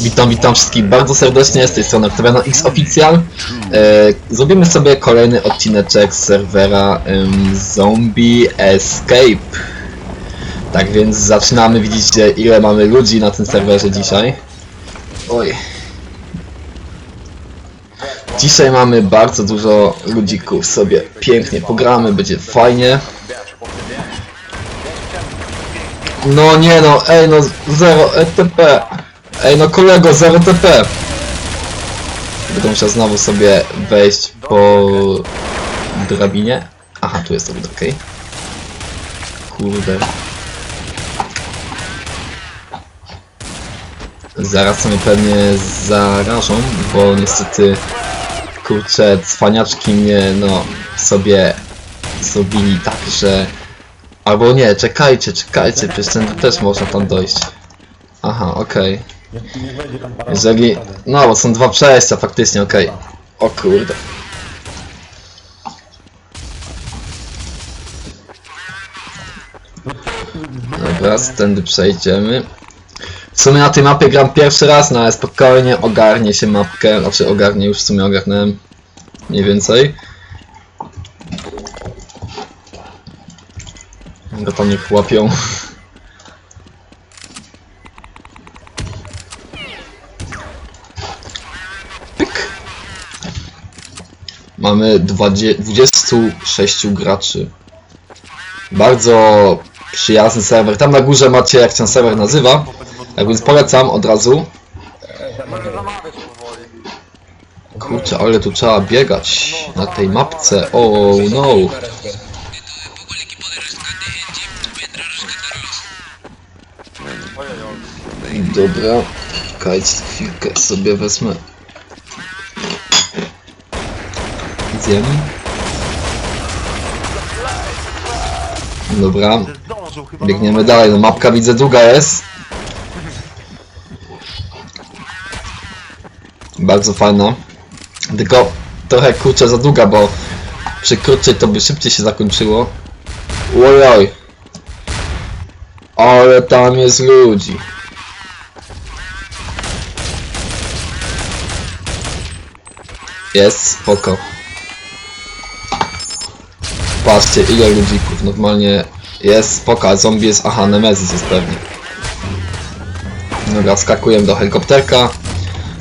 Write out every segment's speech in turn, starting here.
Witam, witam wszystkich bardzo serdecznie, z tej strony Octaviano X Official. E, zrobimy sobie kolejny odcineczek z serwera em, Zombie Escape. Tak więc zaczynamy, widzicie ile mamy ludzi na tym serwerze dzisiaj. Oj. Dzisiaj mamy bardzo dużo ludzików sobie pięknie pogramy, będzie fajnie. No nie no, ej no, 0 ETP. Ej no kolego, 0 TP. Będę musiał znowu sobie wejść po drabinie. Aha, tu jest to okej. Kurde. Zaraz mnie pewnie zarażą, bo niestety kurczę, cwaniaczki mnie no sobie zrobili tak, że Albo nie, czekajcie, czekajcie, przecież ten też można tam dojść. Aha, okej. Nie, nie będzie tam para. Jeżeli... No, bo są dwa przejścia, faktycznie, okej. O kurde. Dobra, stędy przejdziemy. W sumie na tej mapie gram pierwszy raz, no ale spokojnie ogarnie się mapkę, znaczy ogarnie, już w sumie ogarnąłem mniej więcej. Go tam niech łapią. Mamy 20, 26 graczy. Bardzo przyjazny serwer. Tam na górze macie jak ten serwer nazywa. Tak więc polecam od razu. Kurczę, ale tu trzeba biegać na tej mapce. Oh no. Dobra, czekajcie chwilkę sobie wezmę. Dobra, biegniemy dalej. No mapka widzę długa jest. Bardzo fajna. Tylko trochę kurczę za długa, bo przy krótszej to by szybciej się zakończyło. Ojoj. Ale tam jest ludzi. Jest, spoko. Patrzcie, ile ludzików, normalnie jest spoko, a zombie jest, aha, Nemesis jest pewnie. Dobra, skakujemy do helikopterka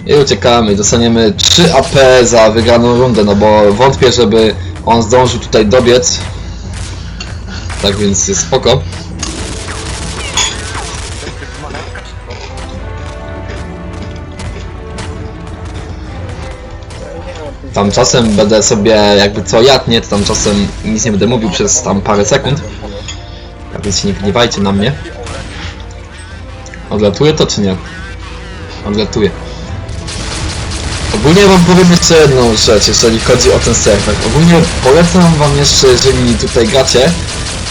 i uciekamy, dostaniemy 3 AP za wygraną rundę, no bo wątpię, żeby on zdążył tutaj dobiec. Tak więc jest spoko. Tam czasem będę sobie jakby co jadnie, to tam czasem nic nie będę mówił przez tam parę sekund. Tak więc się nie gniewajcie na mnie. Odlatuje to czy nie? Odlatuje. Ogólnie wam powiem jeszcze jedną rzecz, jeżeli chodzi o ten serwer. Ogólnie polecam wam jeszcze, jeżeli tutaj gracie,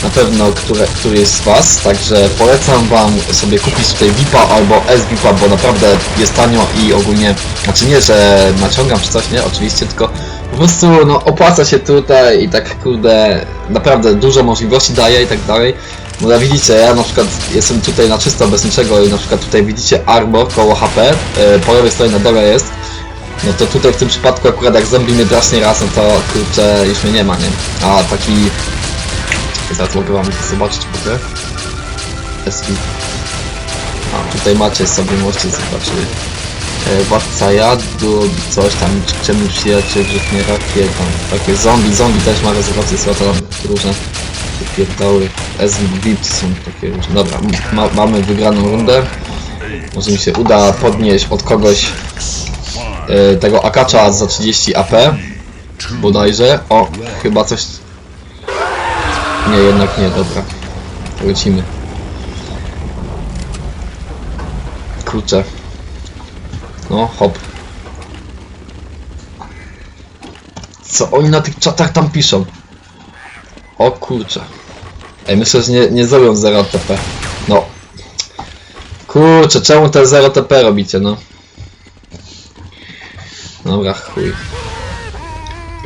na pewno które, który jest z was, także polecam wam sobie kupić tutaj VIPa albo S-VIPa, bo naprawdę jest tanio i ogólnie, znaczy nie, że naciągam czy coś, nie, oczywiście, tylko po prostu no opłaca się tutaj i tak kurde, naprawdę dużo możliwości daje i tak dalej. No jak widzicie, ja na przykład jestem tutaj na czysto bez niczego i na przykład tutaj widzicie Arbor koło HP, yy, po lewej stronie na dole jest, no to tutaj w tym przypadku akurat jak zombie mnie draśnie raz, no to kurczę już mnie nie ma, nie? A taki... Zaraz mogę wam zobaczyć w ogóle. A tutaj macie sobie, możecie zobaczyć. E, Władca jadu, coś tam, ciemny przyjaciel, grzechnie rakie, tam takie zombie, zombie też ma rezerwacje, są tam różne pierdoły. SVP są takie różne. Dobra, ma, mamy wygraną rundę. Może mi się uda podnieść od kogoś e, tego akacza za 30 AP bodajże. O, chyba coś... Nie, jednak nie, dobra. Lecimy. Kurczę. No, hop. Co oni na tych czatach tam piszą? O kurczę. Ej, myślę, że nie, nie zrobią 0 TP. No. Kurczę, czemu te 0 TP robicie, no? Dobra, chuj.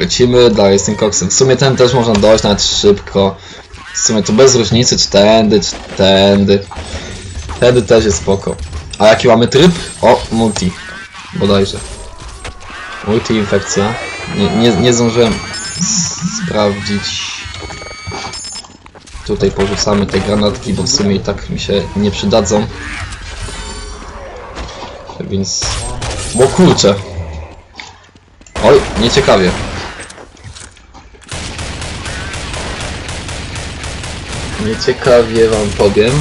Lecimy dalej z tym koksem. W sumie ten też można dojść nawet szybko. W sumie to bez różnicy, czy tędy, czy tędy. Tędy też jest spoko. A jaki mamy tryb? O, multi. Bodajże. Multi infekcja. Nie, nie, nie zdążyłem sprawdzić. Tutaj porzucamy te granatki, bo w sumie i tak mi się nie przydadzą. Więc... Bo kurczę. Oj, nieciekawie. Nieciekawie wam powiem.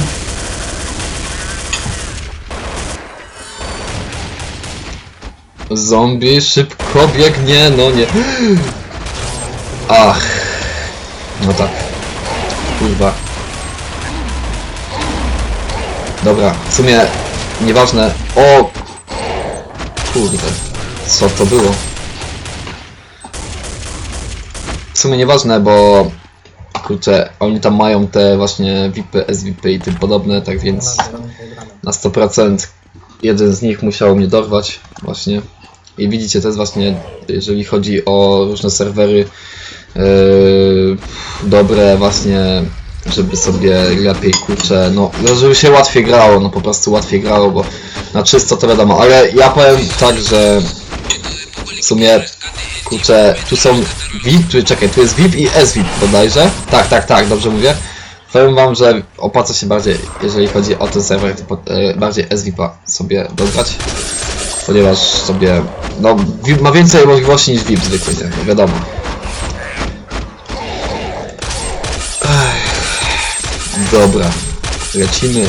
Zombie szybko biegnie, no nie. Ach. No tak. Kurwa. Dobra, w sumie nieważne. O! Kurde. Co to było? W sumie nieważne, bo kurczę, oni tam mają te właśnie VIPy, SVP i tym podobne, tak więc na 100% jeden z nich musiał mnie dorwać właśnie. I widzicie, to jest właśnie, jeżeli chodzi o różne serwery yy, dobre właśnie, żeby sobie lepiej kurczę, no żeby się łatwiej grało, no po prostu łatwiej grało, bo na czysto to wiadomo, ale ja powiem tak, że w sumie kurczę, tu są VIP, tu, czekaj, tu jest VIP i SVIP bodajże, tak, tak, tak, dobrze mówię. Powiem wam, że opłaca się bardziej, jeżeli chodzi o ten serwer, e, bardziej SVIP-a sobie dograć, ponieważ sobie, no, VIP ma więcej możliwości niż VIP zwykły, nie, no wiadomo. Dobra, lecimy.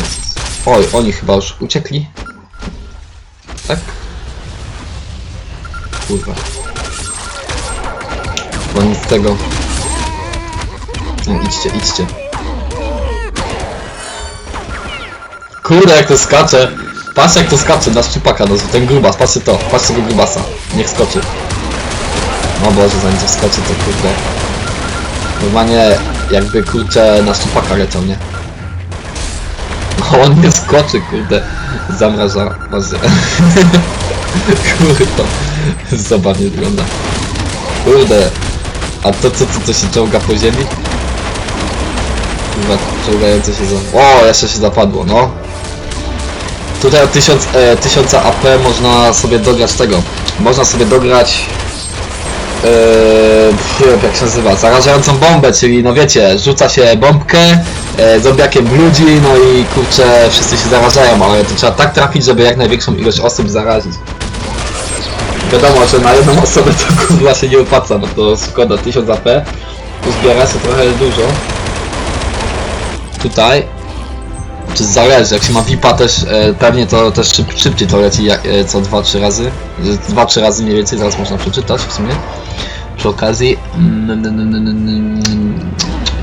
Oj, oni chyba już uciekli. Tak? Kurwa. Nic z tego. No, idźcie, idźcie. Kurde, jak to skacze. Patrz jak to skacze na szczypaka, no ten grubas, patrzcie to, patrzcie tego grubasa. Niech skoczy. O Boże, zanim to skoczy, to kurde. Normalnie jakby kurczę na szczypaka leciał, nie? No, on nie skoczy, kurde. Zamraża. Boże. Kurde, zabawnie wygląda. Kurde. A to co, co, co się czołga po ziemi? Kurwa, czołgające się za... O, jeszcze się zapadło, no. Tutaj od 1000, e, 1000 AP można sobie dograć tego. Można sobie dograć... E, jak się nazywa? Zarażającą bombę, czyli no wiecie, rzuca się bombkę, e, zombiakiem bludzi, no i kurczę, wszyscy się zarażają, ale to trzeba tak trafić, żeby jak największą ilość osób zarazić. Wiadomo, że na jedną osobę to kurwa się nie opłaca, no to szkoda, 1000 AP. Uzbiera się trochę dużo. Tutaj. Czy zależy, jak się ma VIPa też, e, pewnie to też szyb, szybciej to leci jak, e, co 2-3 razy. 2-3 razy mniej więcej, zaraz można przeczytać w sumie. Przy okazji. Mm, mm, mm,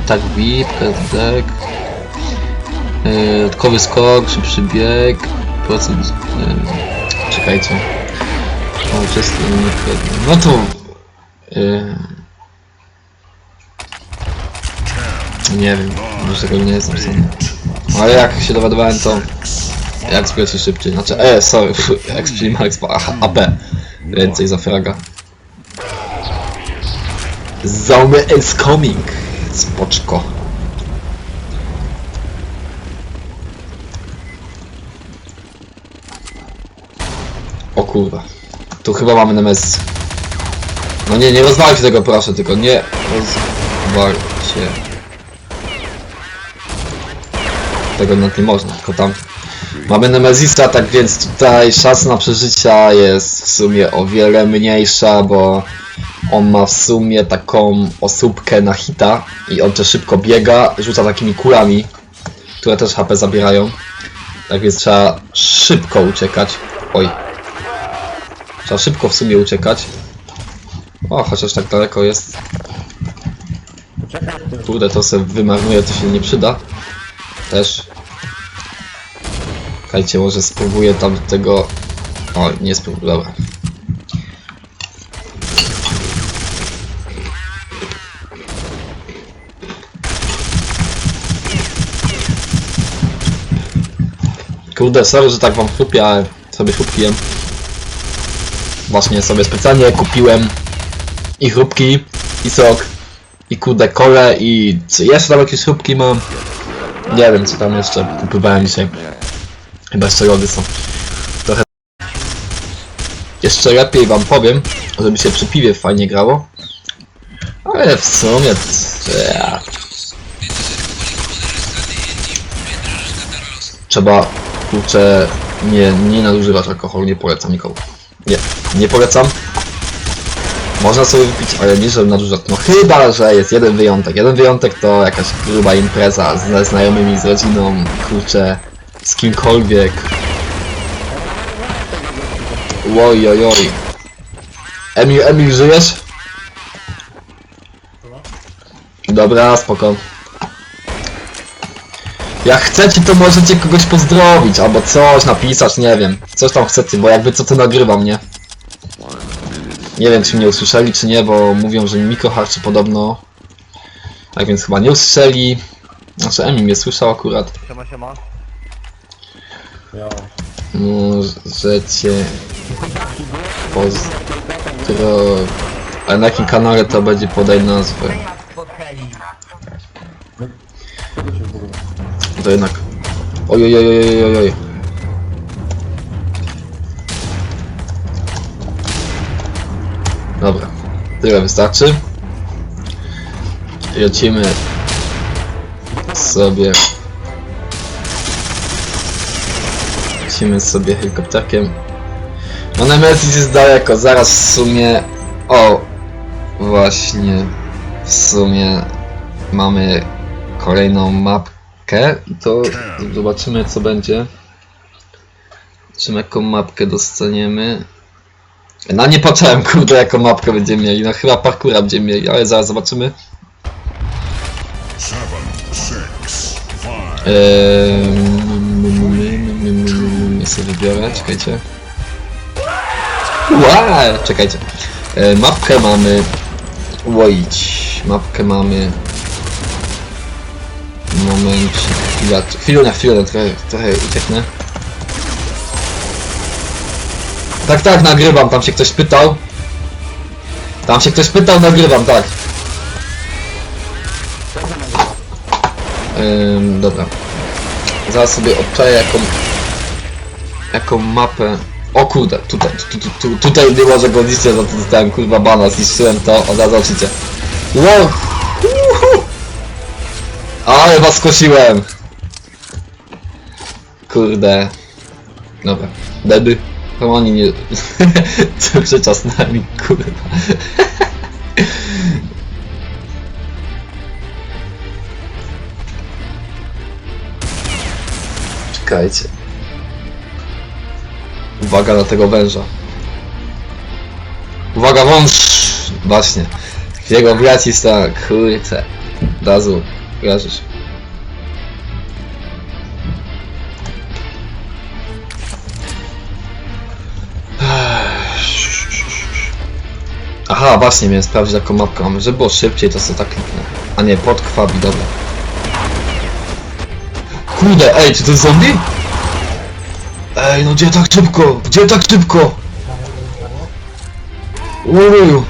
Tak, VIP, deck. Dodatkowy skok, szybszy bieg. Procent. e, Czekajcie. Unik. No to... Yy... Nie wiem, może tego nie jestem sam. Ale jak się dowiadywałem to... Jak leci szybciej, znaczy... E, sorry, XP Max aha, AP. Więcej za fraga. Zombie is coming! Spoczko. O kurwa. Tu chyba mamy Nemesis. No nie, nie rozwalcie tego proszę, tylko nie rozwalcie. Tego nawet nie można, tylko tam. Mamy Nemesisa, tak więc tutaj szansa na przeżycia jest w sumie o wiele mniejsza, bo on ma w sumie taką osóbkę na hita i on też szybko biega, rzuca takimi kulami, które też HP zabierają. Tak więc trzeba szybko uciekać. Oj, Trzeba szybko w sumie uciekać. O, chociaż tak daleko jest. Kurde, to se wymarnuje, to się nie przyda. Też. Czekajcie, może spróbuję tam tego... O, nie spróbuję, dobra. Kurde, sorry, że tak wam chlupię, ale sobie chlupiłem. Właśnie sobie specjalnie kupiłem i chrupki, i sok, i kurde kole, i co jeszcze tam jakieś chrupki mam. Nie wiem co tam jeszcze kupowałem dzisiaj. Chyba jeszcze lody są. jeszcze lepiej wam powiem, żeby się przy piwie fajnie grało. Ale w sumie... Trzeba, kurczę, nie, nie nadużywać alkoholu, nie polecam nikomu. Nie, nie polecam. Można sobie wypić, ale nie żeby nadużywać. No chyba, że jest jeden wyjątek. Jeden wyjątek to jakaś gruba impreza ze znajomymi, z rodziną, kurczę, z kimkolwiek. Oj, oj, oj. Emil, Emil, żyjesz? Dobra, spoko. Jak chcecie, to możecie kogoś pozdrowić, albo coś napisać, nie wiem. Coś tam chcecie, bo jakby co to nagrywam, nie? Nie wiem, czy mnie usłyszeli, czy nie, bo mówią, że Miko harczy podobno. Tak więc chyba nie usłyszeli. Znaczy, Emil mnie słyszał akurat. Siema, siema. Możecie pozdro... Ale na jakim kanale to będzie podaj nazwę? Czego się w ogóle? To jednak... Oj, oj, oj, oj, oj, oj. Dobra, tyle wystarczy. Lecimy sobie... Lecimy sobie helikopterkiem. No Nemesis jest daleko, zaraz w sumie... O! Właśnie... W sumie... Mamy kolejną mapkę i to zobaczymy co będzie. Zobaczymy jaką mapkę dostaniemy. No nie patrzyłem kurde jaką mapkę będziemy mieli, no chyba parkura będziemy mieli, ale zaraz zobaczymy. Eee, sobie wybiorę, czekajcie. Ła, czekajcie. E, mapkę mamy. Łoić. Mapkę mamy. Moment, chwila, chwilę chwilę, trochę, trochę ucieknę. Tak, tak, nagrywam, tam się ktoś pytał. Tam się ktoś pytał, nagrywam, tak. Ym, dobra. Zaraz sobie obczaję jaką... Jaką mapę... O kurde, tutaj, tu, tu, tu, tutaj było, że go za to dostałem kurwa bana, zniszczyłem to, od razu zobaczycie. Wow! Ale was skosiłem! Kurde. Dobra. Dedy. To oni nie... Cały czas z nami, kurwa. Czekajcie. Uwaga na tego węża. Uwaga, wąż! Właśnie. Jego Bratista, kurczę. Od kojarzysz. Aha, właśnie, miałem sprawdzić jaką mapkę żeby było szybciej, to sobie tak kliknę. A nie, pod kwabi, dobra. Kurde, ej, czy to jest zombie? Ej, no gdzie tak szybko? Gdzie tak szybko? Uuu.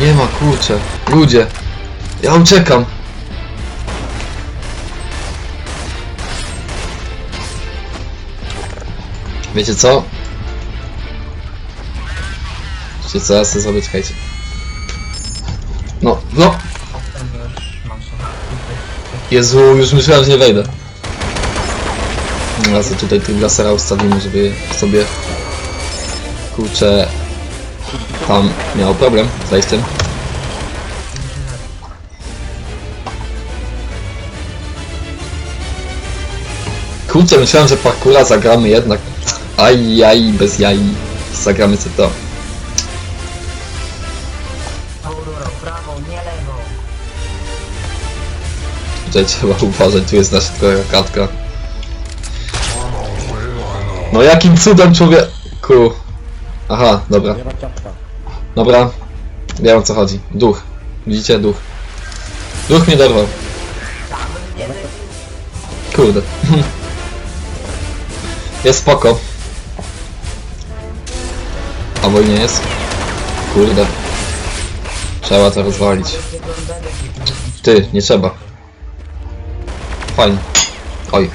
Nie ma, kurczę. Ludzie. Ja uciekam. Wiecie co? Wiecie co, ja sobie zrobię, czekajcie. No, no! Jezu, już myślałem, że nie wejdę. Sobie tutaj tych lasera ustawimy, żeby sobie... Kurczę... Tam miał problem z wejściem. Kurczę, myślałem, że parkura zagramy jednak. Aj, jaj, bez jaj. Zagramy co to. Aurora, prawą, nie lewą. Tutaj trzeba uważać, tu jest nasza trochę katka. No jakim cudem człowieku? Aha, dobra, Nie ma ciapka. Dobra. Wiem o co chodzi. Duch. Widzicie? Duch. Duch mnie dorwał. Kurde. Jest spoko. Albo i nie jest. Kurde. Trzeba to rozwalić. Ty, nie trzeba. Fajnie. Oj.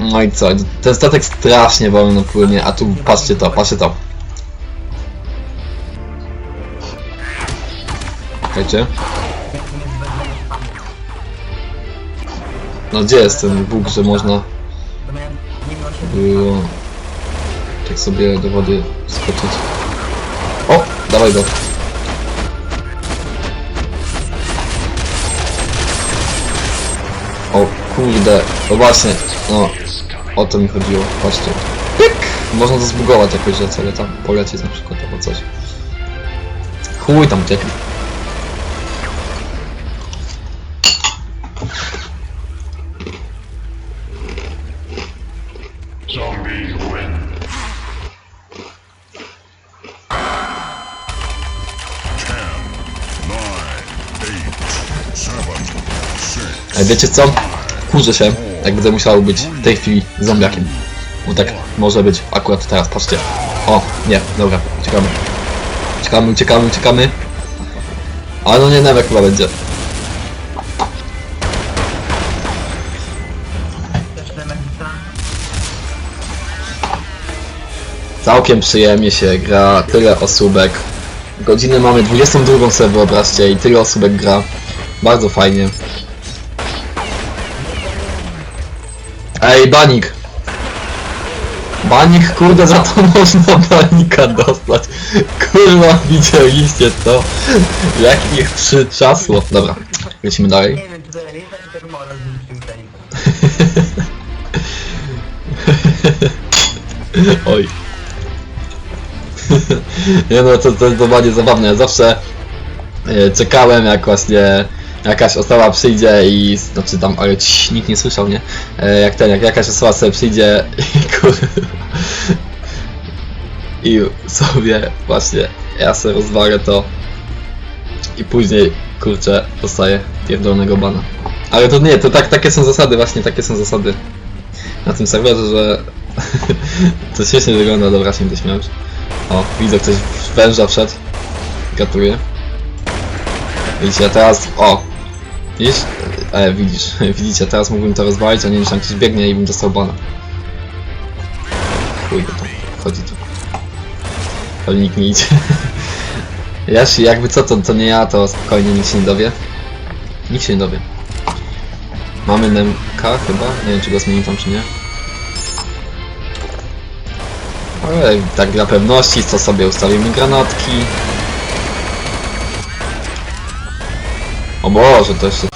No i co? Ten statek strasznie wolno płynie, a tu patrzcie to, patrzcie to. Czekajcie. No gdzie jest ten Bóg, że można było tak sobie do wody skoczyć. O! Dawaj go. O kurde, no właśnie, no o to mi chodziło, patrzcie. Pyk! Można to zbugować jakoś, że sobie tam polecieć na przykład albo coś. Chuj tam uciekli. Ej, wiecie co? Kurzę się, jak będę musiał być w tej chwili zombiakiem. Bo tak może być akurat teraz, patrzcie. O, nie, dobra, uciekamy. Uciekamy, uciekamy, uciekamy. Ale no nie, nawet chyba będzie. Całkiem przyjemnie się gra, tyle osóbek. Godzinę mamy 22 sobie wyobraźcie i tyle osóbek gra. Bardzo fajnie. Ej, banik! Banik, kurde, za to można banika dostać. Kurwa, widzieliście to? Jak ich przyczasło. Dobra, lecimy dalej. Nie to to. Oj. Nie no, to, to, to będzie zabawne. Ja zawsze e, czekałem jak właśnie jakaś osoba przyjdzie i, znaczy tam, ale cii, nikt nie słyszał, nie? E, Jak ten, jak jakaś osoba sobie przyjdzie i kurwa, i sobie właśnie ja sobie rozwalę to i później, kurczę, dostaję pierdolonego bana. Ale to nie, to tak, takie są zasady, właśnie takie są zasady na tym serwerze, że to świetnie wygląda, dobra się dośmiałeś. O, widzę, ktoś węża wszedł. Gratuluję. Widzicie, teraz, o! Widzisz? E, widzisz, widzicie, teraz mógłbym to rozwalić, a nie myślałem, ktoś biegnie i bym dostał bana. Chuj to, chodzi tu. Pewnie nikt nie idzie. Jeśli jakby co, to, to nie ja, to spokojnie, nikt się nie dowie. Nikt się nie dowie. Mamy NMK chyba? Nie wiem, czy go zmienił tam, czy nie. Ale tak dla pewności, to sobie ustawimy granatki. Boże, to jeszcze...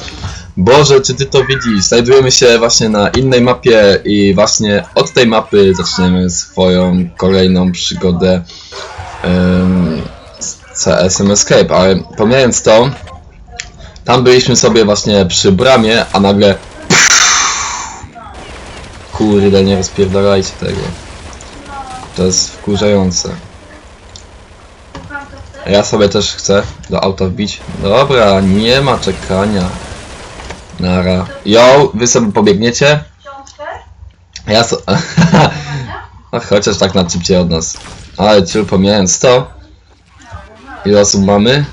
Boże, czy ty to widzisz? Znajdujemy się właśnie na innej mapie i właśnie od tej mapy zaczniemy swoją kolejną przygodę um, z CSM Escape, ale pomijając to, tam byliśmy sobie właśnie przy bramie, a nagle... Kurde, nie rozpierdalajcie tego. To jest wkurzające. Ja sobie też chcę do auta wbić. Dobra, nie ma czekania. Nara. Yo, wy sobie pobiegniecie? Ja so... no, chociaż tak na szybciej od nas. Ale ciul pomijając to. Ile osób mamy?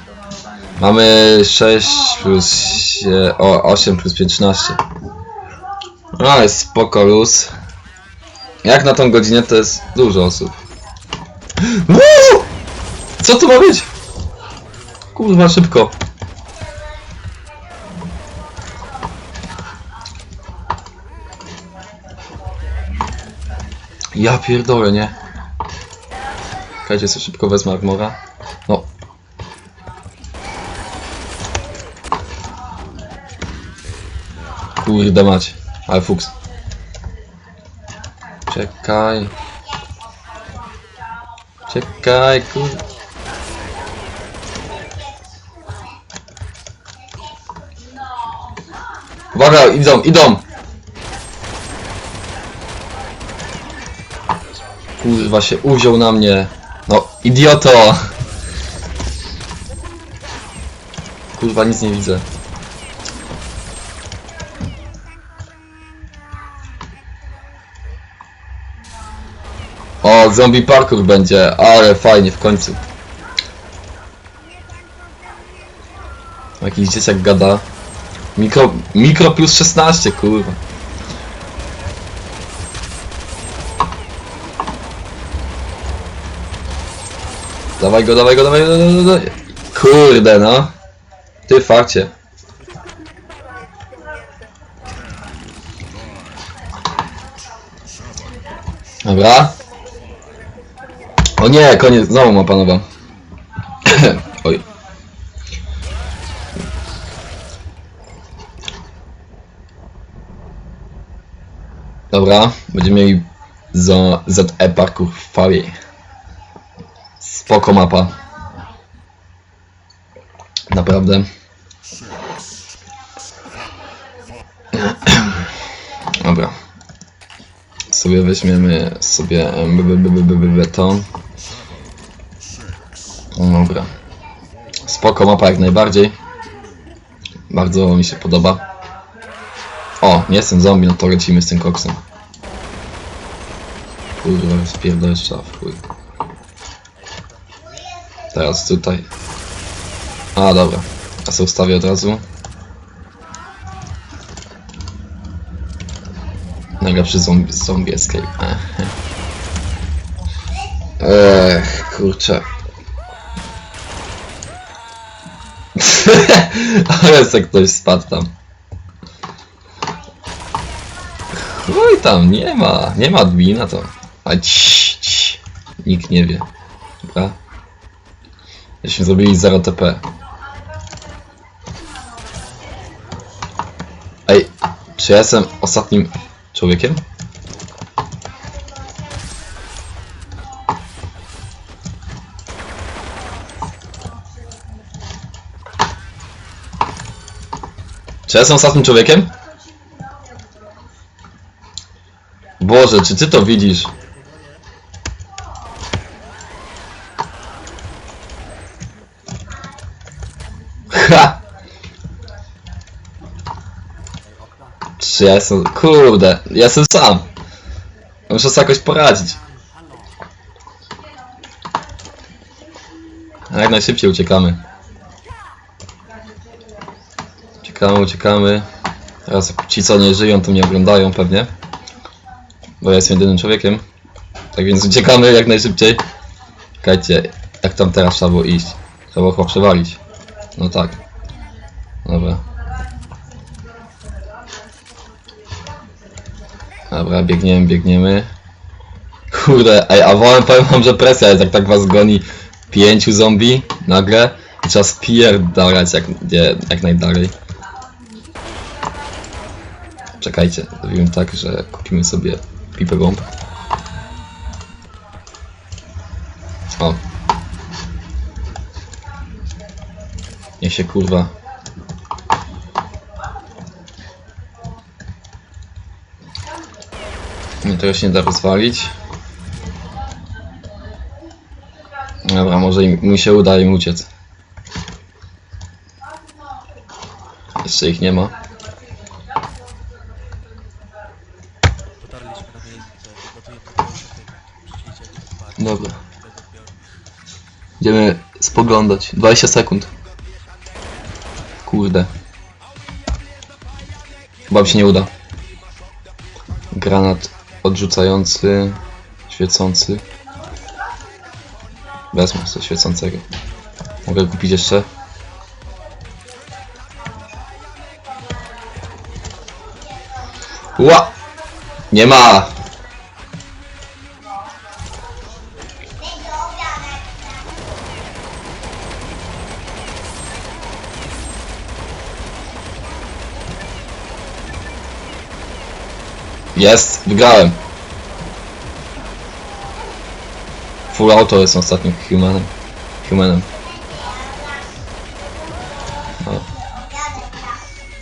Mamy 6 plus... O, 8 plus 15. No jest spoko luz. Jak na tą godzinę to jest dużo osób. Co to ma być? Kurwa, szybko. Ja pierdolę, nie? Czekajcie, sobie szybko wezmę armora. No. Kurde mać, ale fuks. Czekaj. Czekaj, kurde. Uwaga, idą, idą! Kurwa się uwziął na mnie. No, idioto! Kurwa, nic nie widzę. O, zombie parkour będzie, ale fajnie w końcu. Jakiś dzieciak gada. Mikro, mikro plus 16, kurwa. Dawaj go, dawaj go, dawaj, dawaj, dawaj. Kurde no. Ty fakcie. Dobra. O nie, koniec, znowu ma panowa. Dobra, będziemy mieli za ZE parkour w fali. Spoko mapa. Naprawdę. Dobra. Sobie weźmiemy sobie b- beton. Dobra. Spoko mapa jak najbardziej. Bardzo mi się podoba. O, nie jestem zombie, no to lecimy z tym koksem. Kurwa, trzeba w chuj. Teraz tutaj. A, dobra. Ja sobie ustawię od razu. Najlepszy zombie, zombie escape. Ech, kurczę. Ale se ktoś spadł tam. Chuj tam, nie ma, nie ma admina to. A ci. Nikt nie wie. Dobra. Żeśmy zrobili 0 TP. Ej, czy ja jestem ostatnim człowiekiem? Czy ja jestem ostatnim człowiekiem? Boże, czy ty to widzisz? Czy ja jestem... Kurde, ja jestem sam. Muszę sobie jakoś poradzić. A Jak najszybciej uciekamy. Uciekamy, uciekamy. Teraz ci co nie żyją to mnie oglądają pewnie. Bo ja jestem jedynym człowiekiem. Tak więc uciekamy jak najszybciej. Czekajcie, jak tam teraz trzeba było iść? Trzeba było chyba przewalić. No tak. Dobra. Dobra, biegniemy, biegniemy. Kurde, a wolę powiem wam, że presja jest, jak tak was goni pięciu zombie nagle i trzeba spierdalać jak, nie, jak najdalej. Czekajcie, zrobimy tak, że kupimy sobie pipę bomb. O. Niech się kurwa. Nie, tego się nie da rozwalić. Dobra, może im, mi się uda im uciec. Jeszcze ich nie ma. Dobra. Idziemy spoglądać. 20 sekund. Kurde. Chyba mi się nie uda. Granat odrzucający, świecący. Wezmę sobie świecącego. Mogę kupić jeszcze? Ła! Nie ma! Jest, wygrałem. Full auto jest ostatnim humanem. Humanem.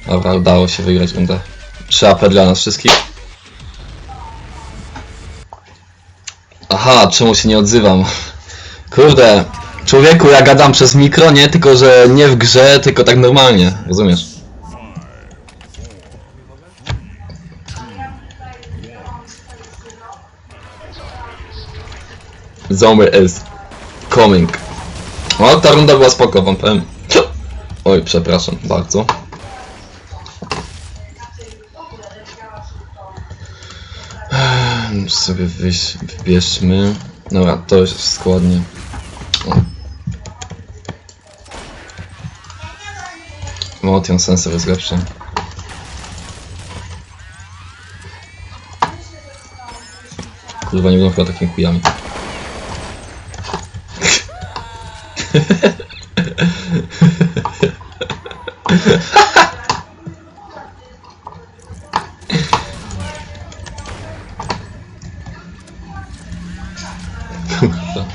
Dobra, udało się wygrać rundę. 3 AP dla nas wszystkich. Aha, czemu się nie odzywam? Kurde, człowieku, ja gadam przez mikro, nie? Tylko, że nie w grze, tylko tak normalnie, rozumiesz? Zombie is coming. O, ta runda była spoko, wam powiem. Oj, przepraszam bardzo. Sobie wyś, wybierzmy. Dobra, to już składnie. Motion sensor jest lepszy. Kurwa, nie będą chyba takimi chujami. Kurwa.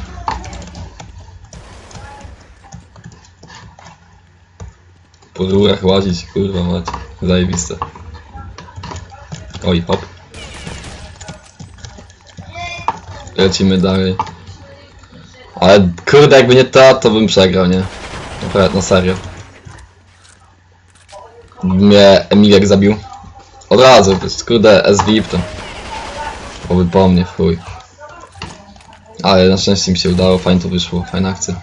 Po rurach łazić, kurwa mać. Zajebiste. Oj, hop. Lecimy dalej. Ale kurde, jakby nie to, to bym przegrał, nie? Naprawdę, na serio. Mnie Emilek zabił. Od razu, kurde, SVIP to. Oby po mnie, chuj. Ale na szczęście mi się udało, fajnie to wyszło, fajna akcja.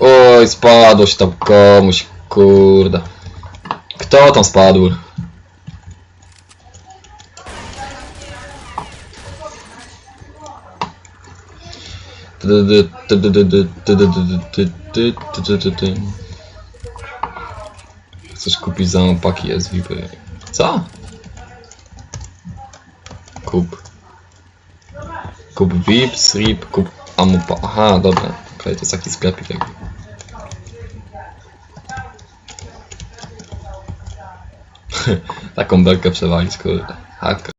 Oj, spadło się tam komuś, kurde. Kto tam spadł? Chcesz kupić za paki SVP? Co? Kup. Kup VIP, SRIP, kup Amupa. Aha, dobra. Okej, to jest taki sklepik jakby. Taką belkę przewalić, kurde. Haka.